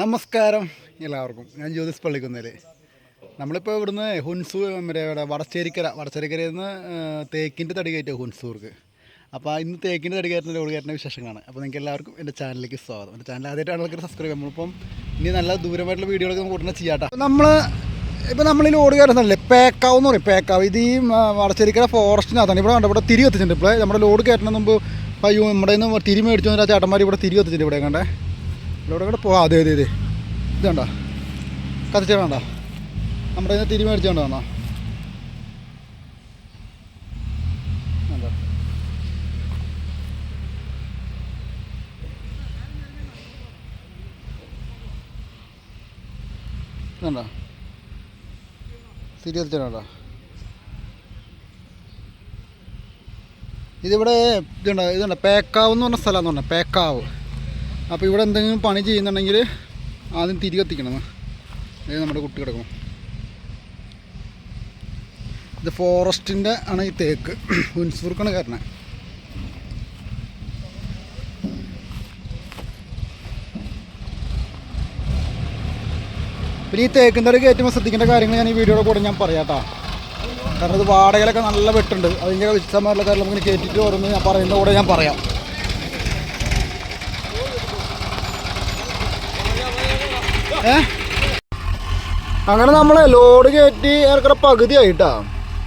നമസ്കാരം എല്ലാവർക്കും. ഞാൻ ജ്യോതിസ് പള്ളിക്കുന്നേൽ. നമ്മളിപ്പോൾ ഇവിടുന്ന് ഹുൻസൂർ മറ്റേ ഇവിടെ വടശ്ശേരിക്കര വടശ്ശേരിക്കരയിൽ നിന്ന് തേക്കിന്റെ തടി കയറ്റുക ഹുൻസൂർക്ക് അപ്പോൾ ഇന്ന് തേക്കിന്റെ തടി കയറ്റുന്ന ലോഡ് കയറ്റുന്ന വിശേഷങ്ങളാണ്. അപ്പോൾ നിങ്ങൾക്ക് എല്ലാവർക്കും എന്റെ ചാനലിലേക്ക് സ്വാഗതം. എന്റെ ചാനൽ ആദ്യമായിട്ടാണ് ആൾക്കാർ സബ്സ്ക്രൈബ് നമ്മളിപ്പം ഇനി നല്ല ദൂരമായിട്ടുള്ള വീഡിയോകളൊക്കെ നമുക്ക് ഉടനെ ചെയ്യാട്ടോ നമ്മൾ ഇപ്പോൾ നമ്മൾ ഈ ലോഡ് കയറ്റുന്നല്ലേ പേക്കാവ് എന്ന് പറയും. പേക്കാവ്. ഇത് ഈ വടശ്ശേരിക്കര ഫോറസ്റ്റിനകത്താണ് ഇവിടെ കണ്ടോ ഇവിടെ തിരി കത്തിച്ചിട്ടുണ്ട്. ഇപ്പോൾ നമ്മുടെ ലോഡ് കയറ്റുന്ന മുമ്പ് ഇപ്പോൾ നമ്മുടെ നിന്ന് തിരി മേടിച്ചു വന്നിട്ട് ചേട്ടന്മാർ ഇവിടെ തിരി കത്തിച്ചിട്ടുണ്ട്. ഇവിടെ കണ്ടേ. ഇവിടെ കൂടെ പോവാം. അതെ അതെ അതെ. ഇത് കണ്ടോ? കത്തിച്ച വേണ്ട നമ്മുടെ ഇതിന് തിരി മേടിച്ചോണ്ട് വന്നോ? കണ്ടോ? ഇതുണ്ടോ തിരി കത്തിച്ചോ ഇതിവിടെ ഇതുണ്ട് ഇതുണ്ട് പേക്കാവ് എന്ന് പറഞ്ഞ സ്ഥലം എന്ന് പറഞ്ഞാൽ പേക്കാവ്. അപ്പോൾ ഇവിടെ എന്തെങ്കിലും പണി ചെയ്യുന്നുണ്ടെങ്കിൽ ആദ്യം തിരി കത്തിക്കണം. അതായത് നമ്മുടെ കുട്ടി കിടക്കണം ഇത് ഫോറസ്റ്റിന്റെ ആണ് ഈ തേക്ക്. ഹുൻസൂർക്കാണ് കാരണം. പിന്നെ ഈ തേക്കിന്റെ ഒരു കയറ്റുമ്പോൾ ശ്രദ്ധിക്കേണ്ട കാര്യങ്ങൾ ഞാൻ ഈ വീഡിയോയുടെ കൂടെ ഞാൻ പറയാട്ടോ. കാരണം ഇത് വാടകയിലൊക്കെ നല്ല വെട്ടുണ്ട്. അതിന്റെ വിശദമായിട്ടുള്ള കാര്യം നമുക്ക് കയറ്റിയിട്ട് ഓരോന്ന് ഞാൻ പറയുന്ന കൂടെ ഞാൻ പറയാം. അങ്ങനെ നമ്മളെ ലോഡ് കയറ്റി ഏറെക്കുറെ പകുതി ആയിട്ടാ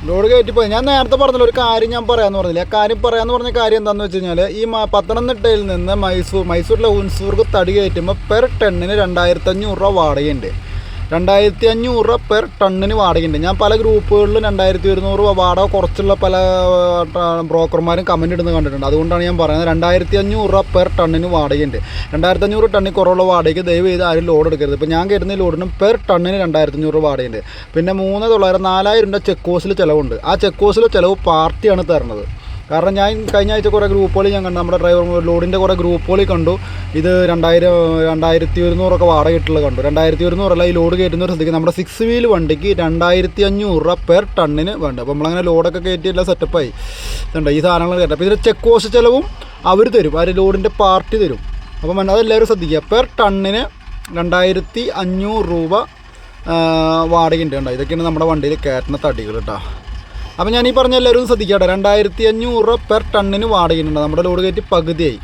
ലോഡ് കയറ്റി പോയി ഞാൻ നേരത്തെ പറഞ്ഞല്ലോ ഒരു കാര്യം ഞാൻ പറയാമെന്ന് പറഞ്ഞില്ല? കാര്യം പറയാമെന്ന് പറഞ്ഞ കാര്യം എന്താണെന്ന് വെച്ച് കഴിഞ്ഞാൽ ഈ പത്തനംതിട്ടയിൽ നിന്ന് മൈസൂർ മൈസൂരിലെ ഉൻസൂർക്ക് തടി കയറ്റുമ്പോൾ പെർ ടണ്ണിന് രണ്ടായിരത്തി അഞ്ഞൂറ് രൂപ വാടകയുണ്ട്. രണ്ടായിരത്തി അഞ്ഞൂറ് രൂപ പെർ ടണ്ണിന് വാടകയുണ്ട്. ഞാൻ പല ഗ്രൂപ്പുകളിലും രണ്ടായിരത്തി ഒരുന്നൂറ് രൂപ വാടക കുറച്ചുള്ള പല ബ്രോക്കർമാരും കമന്റ് ഇടുന്നത് കണ്ടിട്ടുണ്ട്. അതുകൊണ്ടാണ് ഞാൻ പറയുന്നത് രണ്ടായിരത്തി അഞ്ഞൂറ് രൂപ പെർ ടണ്ണിന് വാടകയുണ്ട്. രണ്ടായിരത്തി അഞ്ഞൂറ് ടണ്ണിൽ കുറവുള്ള വാടകയ്ക്ക് ദയവ് ചെയ്ത് ആരും ലോഡ് എടുക്കരുത്. ഇപ്പോൾ ഞാൻ കയറുന്ന ലോഡിനും പെർ ടണ്ണിന് രണ്ടായിരത്തി അഞ്ഞൂറ് രൂപ വാടകയുണ്ട്. പിന്നെ മൂന്ന് തൊള്ളായിരം നാലായിരം രൂപ ചെക്ക് കോസിൽ ചിലവുണ്ട്. ആ ചെക്ക് കോസിൽ ചിലവ് പാർട്ടിയാണ് തരുന്നത് കാരണം ഞാൻ കഴിഞ്ഞ ആഴ്ച കുറേ ഗ്രൂപ്പുകൾ ഞാൻ കണ്ടു. നമ്മുടെ ഡ്രൈവർ ലോഡിന്റെ കുറേ ഗ്രൂപ്പുകൾ കണ്ടു. ഇത് രണ്ടായിരം രണ്ടായിരത്തി ഒരുന്നൂറൊക്കെ വാടക ഇട്ടുള്ളത് കണ്ടു. രണ്ടായിരത്തി ഒരുന്നൂറല്ല ഈ ലോഡ് കയറ്റുന്ന ഒരു ശ്രദ്ധിക്കുക നമ്മുടെ സിക്സ് വീൽ വണ്ടിക്ക് രണ്ടായിരത്തി അഞ്ഞൂറ് രൂപ പെർ ടണ്ണിന് വേണ്ട അപ്പോൾ നമ്മളങ്ങനെ ലോഡൊക്കെ കയറ്റി എല്ലാം സെറ്റപ്പായി ഇതുണ്ട് ഈ സാധനങ്ങൾ കയറ്റം അപ്പോൾ ഇതിന്റെ ചെക്ക് പോസ്റ്റ് ചിലവും അവർ തരും. അവർ ലോഡിന്റെ പാർട്ടി തരും. അപ്പം അതെല്ലാവരും ശ്രദ്ധിക്കുക. പെർ ടണ്ണിന് രണ്ടായിരത്തി അഞ്ഞൂറ് രൂപ വാടകയുണ്ട് കേട്ടോ ഇതൊക്കെയാണ് നമ്മുടെ വണ്ടിയിൽ കയറ്റുന്ന തടികൾ കേട്ടോ അപ്പം ഞാൻ ഈ പറഞ്ഞ എല്ലാവരും ശ്രദ്ധിക്കട്ടെ. രണ്ടായിരത്തി അഞ്ഞൂറ് രൂപ പെർ ടണ്ണിന് വാടകയുണ്ട് നമ്മുടെ ലോഡ് കയറ്റി പകുതിയായി.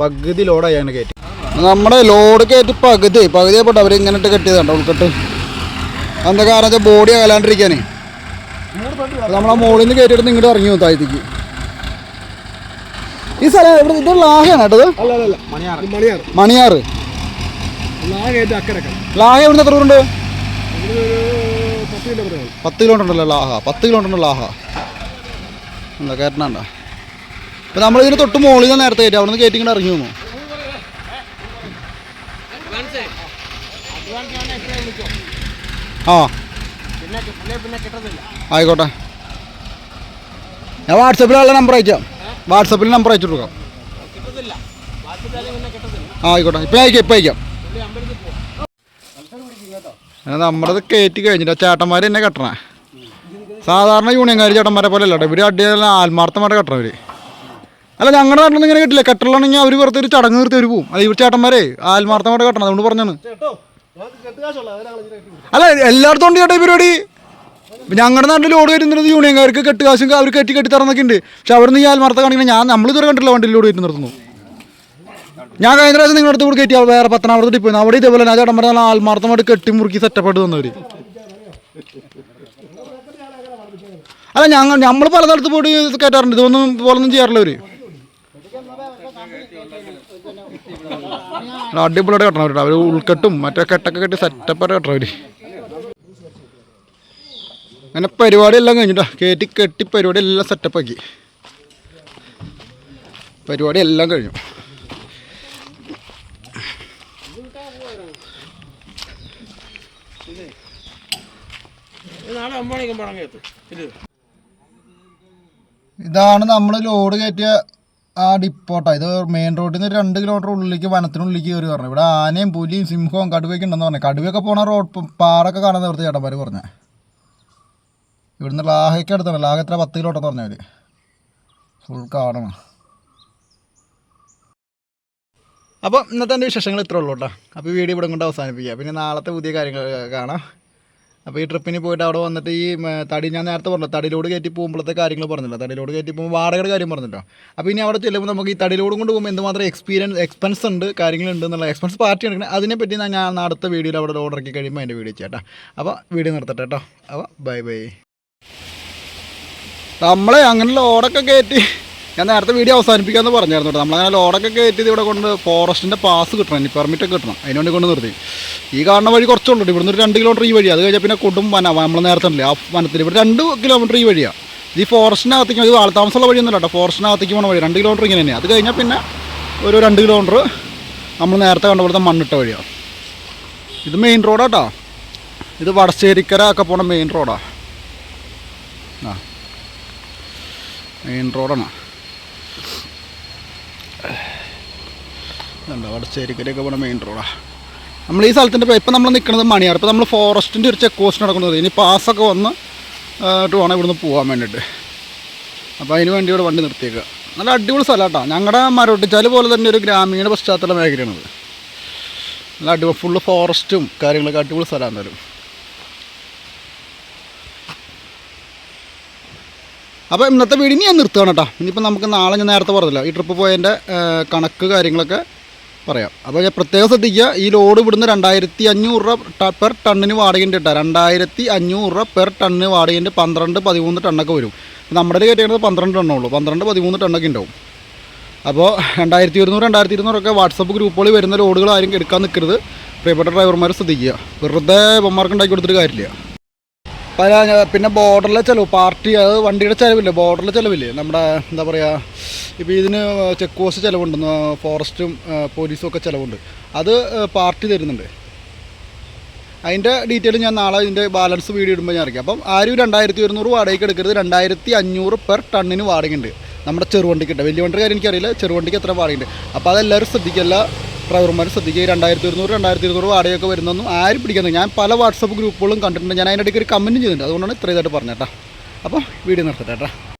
പകുതി ലോഡായി അങ്ങനെ കയറ്റി. നമ്മുടെ ലോഡ് കയറ്റി പകുതിയായി പകുതിയായിപ്പോട്ടെ അവർ ഇങ്ങനെ ഇട്ട് കെട്ടിയതുണ്ടോ ഉൾക്കെട്ട് എന്താ കാരണം? വെച്ചാൽ ബോഡി അകലാണ്ടിരിക്കാനേ. നമ്മളെ മോളിൽ നിന്ന് കയറ്റിയിട്ട് ഇങ്ങോട്ട് ഇറങ്ങി താഴത്തേക്ക്. ഈ സ്ഥലം ഇവിടെ ഇത് ലാഹയാണ് കേട്ടത് മണിയാറ്. മണിയാറ്. മണിയാറ് നിന്ന് ലാഹ എത്ര ഒരു പത്ത് കിലോമീറ്റർ ഉണ്ടല്ലോ ലാഹ പത്ത് കിലോമീറ്റർ ഉണ്ടല്ലോ ലാഹ. എന്താ കയറ്റണണ്ട അപ്പൊ നമ്മളിതിന് തൊട്ട് മുകളിൽ നിന്ന് നേരത്തെ കയറ്റി അവിടെ നിന്ന് കയറ്റി ഇങ്ങനെ ഇറങ്ങി വന്നു. ആ. ആയിക്കോട്ടെ. ഞാൻ വാട്സപ്പിലുള്ള നമ്പർ അയക്കാം. വാട്സപ്പിൽ നമ്പർ അയച്ചു കൊടുക്കാം. ആയിക്കോട്ടെ. ഇപ്പം അയക്കാം ഇപ്പം അയക്കാം. നമ്മളത് കയറ്റി കഴിഞ്ഞിട്ട് ചേട്ടന്മാർ എന്നെ കെട്ടണ. സാധാരണ യൂണിയൻകാർ ചേട്ടന്മാരെ പോലെ അല്ല ഇവർ അടി ആത്മാർത്ഥമായിട്ട് കെട്ടണം ഇവർ അല്ല ഞങ്ങളുടെ നാട്ടിലൊന്നും ഇങ്ങനെ കിട്ടില്ല. കെട്ടലാണെങ്കിൽ അവർ വെറുതെ ഒരു ചടങ്ങ് നിർത്തി ഒരു പോവും. അത് ഇവർ ചേട്ടന്മാരെ ആത്മാർത്ഥമായിട്ട് കെട്ടണം. അതുകൊണ്ട് പറഞ്ഞാണ്. അല്ല എല്ലായിടത്തും ഉണ്ട് ചേട്ടാ ഈ പരിപാടി. ഞങ്ങളുടെ നാട്ടിൽ ലോഡ് വരുന്നത് യൂണിയൻകാർക്ക് കെട്ടുകാശും അവർ കെട്ടി കെട്ടി തറന്നൊക്കെ ഉണ്ട്. പക്ഷെ അവിടെ നിന്ന് ഈ ആത്മാർത്ഥ കാണിക്കണം ഞാൻ നമ്മളിതുവരെ കണ്ടിട്ടില്ല വണ്ടിയിൽ ലോഡ് വരുന്ന നിർത്തുന്നു ഞാൻ കഴിഞ്ഞ പ്രാവശ്യം നിങ്ങളുടെ അടുത്ത് കൂടി കയറ്റി വേറെ പത്തനാപുരത്ത് ഡിപ്പോ അവിടെ ഇതേപോലെ ഞാൻ ചേട്ടൻ നല്ല ആത്മാർത്ഥമായിട്ട് കെട്ടിമുറുക്കി സെറ്റപ്പായിട്ട് തന്നവർ അല്ല ഞങ്ങൾ നമ്മൾ പല പോയിട്ട് കയറ്റാറുണ്ട് ഇതൊന്നും പോലൊന്നും ചെയ്യാറില്ല അവർ അടിപൊളിയായിട്ട് കെട്ടണം അവർ ഉൾക്കെട്ടും മറ്റേ കെട്ടൊക്കെ കെട്ടി സെറ്റപ്പായിട്ട് കെട്ടണം അവർ അങ്ങനെ പരിപാടി എല്ലാം കഴിഞ്ഞിട്ടാ. കയറ്റി കെട്ടി പരിപാടി എല്ലാം സെറ്റപ്പാക്കി പരിപാടി എല്ലാം കഴിഞ്ഞു. ഇതാണ് നമ്മൾ ലോഡ് കയറ്റിയ ആ ഡിപ്പോട്ടാ. ഇത് മെയിൻ റോഡിൽ നിന്ന് രണ്ട് കിലോമീറ്റർ ഉള്ളിലേക്ക് വനത്തിനുള്ളിലേക്ക് കയറി പറഞ്ഞു ഇവിടെ ആനയും പുലിയും സിംഹവും കടുവയൊക്കെ ഉണ്ടെന്ന് പറഞ്ഞു. കടുവയൊക്കെ പോണ റോഡ് പാറൊക്കെ കാണാൻ നിർത്തി ചേട്ടന്മാർ പറഞ്ഞ. ഇവിടുന്ന് ലാഹയ്ക്ക് അടുത്താണ്. ലാഹ എത്ര? പത്ത് കിലോട്ടെന്ന് പറഞ്ഞാൽ ഫുൾ കാണണം. അപ്പോൾ ഇന്നത്തെ എന്റെ വിശേഷങ്ങൾ ഇത്രേ ഉള്ളൂ കേട്ടോ. അപ്പോൾ വീഡിയോ ഇവിടെ കൊണ്ട് അവസാനിപ്പിക്കുക പിന്നെ നാളത്തെ പുതിയ കാര്യങ്ങൾ കാണാം. അപ്പോൾ ഈ ട്രിപ്പിന് പോയിട്ട് അവിടെ വന്നിട്ട് ഈ തടി ഞാൻ നേരത്തെ പറഞ്ഞു തടിയിലോട് കയറ്റി പോകുമ്പോഴത്തെ കാര്യങ്ങൾ പറഞ്ഞില്ല. തടിയിലോട് കയറ്റി പോകുമ്പോൾ വാടകയുടെ കാര്യം പറഞ്ഞിട്ടോ അപ്പോൾ ഇനി അവിടെ ചെല്ലുമ്പോൾ നമുക്ക് ഈ തടിയിലോട് കൊണ്ട് പോകുമ്പോൾ എന്തുമാത്രം എക്സ്പീരിയൻസ് എക്സ്പെൻസ് ഉണ്ട് കാര്യങ്ങളുണ്ട് എന്നുള്ള എക്സ്പെൻസ് പാർട്ടി എടുക്കണം അതിനെപ്പറ്റി ഞാൻ അടുത്ത വീഡിയോയിൽ അവിടെ ഓർഡർ ഇറക്കി കഴിയുമ്പോൾ അതിന്റെ വീഡിയോ ചേട്ടാ അപ്പോൾ വീഡിയോ നിർത്തട്ടെ കേട്ടോ. അപ്പോൾ ബൈ ബൈ നമ്മളെ അങ്ങനെ ലോഡൊക്കെ കയറ്റി ഞാൻ നേരത്തെ വീഡിയോ അവസാനിപ്പിക്കാമെന്ന് പറഞ്ഞായിരുന്നു കേട്ടോ. നമ്മളങ്ങനെ ലോഡൊക്കെ കയറ്റി ഇത് ഇവിടെ കൊണ്ട് ഫോറസ്റ്റിന്റെ പാസ് കിട്ടണം ഇനി പെർമിറ്റ് കിട്ടണം. അതിനുവേണ്ടി കൊണ്ട് നിർത്തി. ഈ കാണുന്ന വഴി കുറച്ചുള്ളൂ. ഇവിടുന്ന് ഒരു രണ്ട് കിലോമീറ്റർ ഈ വഴി അത് കഴിഞ്ഞാൽ പിന്നെ കൊടും വന നമ്മൾ നേരത്തെ ഉണ്ടല്ലേ ആ വനത്തിൽ ഇവിടെ രണ്ട് കിലോമീറ്റർ ഈ വഴിയാണ് ഈ ഫോറസ്റ്റിനകത്തേക്ക് ഇത് ആൾത്താമസമുള്ള വഴിയൊന്നുമല്ല കേട്ടോ. ഫോറസ്റ്റിനകത്തേക്ക് പോകണ വഴി. രണ്ട് കിലോമീറ്റർ ഇങ്ങനെ തന്നെയാണ് അത് കഴിഞ്ഞാൽ പിന്നെ ഒരു രണ്ട് കിലോമീറ്റർ നമ്മൾ നേരത്തെ കണ്ട പോലത്തെ മണ്ണിട്ട വഴിയാണ് ഇത് മെയിൻ റോഡാട്ടോ ഇത് വടശ്ശേരിക്കര ഒക്കെ പോണ മെയിൻ റോഡാണ് ആ. മെയിൻ റോഡാണ് എന്താ വടച്ചേരിക്കരയൊക്കെ പോണ മെയിൻ റോഡാ നമ്മൾ ഈ സ്ഥലത്തിന്റെ ഇപ്പം നമ്മൾ നിൽക്കുന്നത് മണിയാർ. ഇപ്പം നമ്മൾ ഫോറസ്റ്റിന്റെ ഒരു ചെക്ക് പോസ്റ്റ് നടക്കുന്നത്. ഇനി പാസ്സൊക്കെ വന്ന് ഇട്ട് വേണം ഇവിടുന്ന് പോകാൻ വേണ്ടിയിട്ട് അപ്പോൾ അതിന് വേണ്ടി ഇവിടെ വണ്ടി നിർത്തിയേക്കുക നല്ല അടിപൊളി സ്ഥലം കേട്ടോ ഞങ്ങളുടെ മരവിട്ടിച്ചാൽ പോലെ തന്നെ ഒരു ഗ്രാമീണ പശ്ചാത്തല മേഖലയാണത്. നല്ല അടിപൊളി ഫുള്ള് ഫോറസ്റ്റും കാര്യങ്ങളൊക്കെ അടിപൊളി സ്ഥലമാണ് തരും അപ്പോൾ ഇന്നത്തെ വീഡിയോ ഞാൻ നിർത്തുകയാണ് കേട്ടോ ഇനിയിപ്പോൾ നമുക്ക് നാളെ ഞാൻ നേരത്തെ പറഞ്ഞില്ല. ഈ ട്രിപ്പ് പോയതിന്റെ കണക്ക് കാര്യങ്ങളൊക്കെ പറയാം. അപ്പോൾ ഞാൻ പ്രത്യേകം ശ്രദ്ധിക്കുക ഈ ലോഡ് ഇവിടുന്ന് രണ്ടായിരത്തി അഞ്ഞൂറ് രൂപ പെർ ടണ്ണിന് വാടകയുണ്ട് കേട്ടോ രണ്ടായിരത്തി അഞ്ഞൂറ് രൂപ പെർ ടണ്ണിന് വാടകയുണ്ട്. പന്ത്രണ്ട് പതിമൂന്ന് ടണ്ണൊക്കെ വരും. നമ്മുടെ കയറ്റുന്നത് പന്ത്രണ്ട് ടണ്ണുള്ളൂ പന്ത്രണ്ട് പതിമൂന്ന് ടണ്ണൊക്കെ ഉണ്ടാവും. അപ്പോൾ രണ്ടായിരത്തി ഇരുന്നൂറ് രണ്ടായിരത്തി ഇരുന്നൂറൊക്കെ വാട്സപ്പ് ഗ്രൂപ്പുകളിൽ വരുന്ന ലോഡുകൾ ആരും എടുക്കാൻ നിൽക്കരുത് പ്രിയപ്പെട്ട ഡ്രൈവർമാർ ശ്രദ്ധിക്കുക. വെറുതെ ബൊമ്മാർക്ക് ഉണ്ടാക്കി കൊടുത്തിട്ട് കാര്യമില്ല. പല പിന്നെ ബോർഡറിലെ ചിലവ് പാർട്ടി അത് വണ്ടിയുടെ ചിലവില്ലേ? ബോർഡറിലെ ചിലവില്ലേ? നമ്മുടെ എന്താ പറയുക ഇപ്പോൾ ഇതിന് ചെക്ക് പോസ്റ്റ് ചിലവുണ്ട്. ആ, ഫോറസ്റ്റും പോലീസും ഒക്കെ ചിലവുണ്ട്. അത് പാർട്ടി തരുന്നുണ്ട്. അതിന്റെ ഡീറ്റെയിൽ ഞാൻ നാളെ ഇതിന്റെ ബാലൻസ് വീഡിയോ ഇടുമ്പോൾ ഞാൻ അറിയിക്കാം. അപ്പം ആരും രണ്ടായിരത്തി ഒരുന്നൂറ് വാടകയ്ക്ക് എടുക്കരുത്. രണ്ടായിരത്തി അഞ്ഞൂറ് പെർ ടണ്ണിന് വാടകയുണ്ട്. നമ്മുടെ ചെറുവണ്ടിക്ക് വലിയ വണ്ടിയുടെ കാര്യം എനിക്കറിയില്ല. ചെറുവണ്ടിക്ക് എത്ര വാടകയുണ്ട്. അപ്പോൾ അതെല്ലാവരും ശ്രദ്ധിക്കുക. ശ്രദ്ധിച്ച് ശ്രദ്ധിക്കുക. രണ്ടായിരത്തി ഒരുന്നൂറ് രണ്ടായിരത്തി ഇരുന്നൂറ് വാടകയൊക്കെ വരുന്നൊന്നും ആരും പിടിക്കുന്നത് ഞാൻ പല വാട്സപ്പ് ഗ്രൂപ്പുകളും കണ്ടിട്ടുണ്ട്. ഞാൻ അതിന്റെ ഇടയ്ക്ക് ഒരു കമന്റും ചെയ്തിട്ടുണ്ട്. അതുകൊണ്ടാണ് ഇത്രയും ഇതായിട്ട് പറഞ്ഞേട്ടാ അപ്പോൾ വീഡിയോ നിർത്തട്ടെ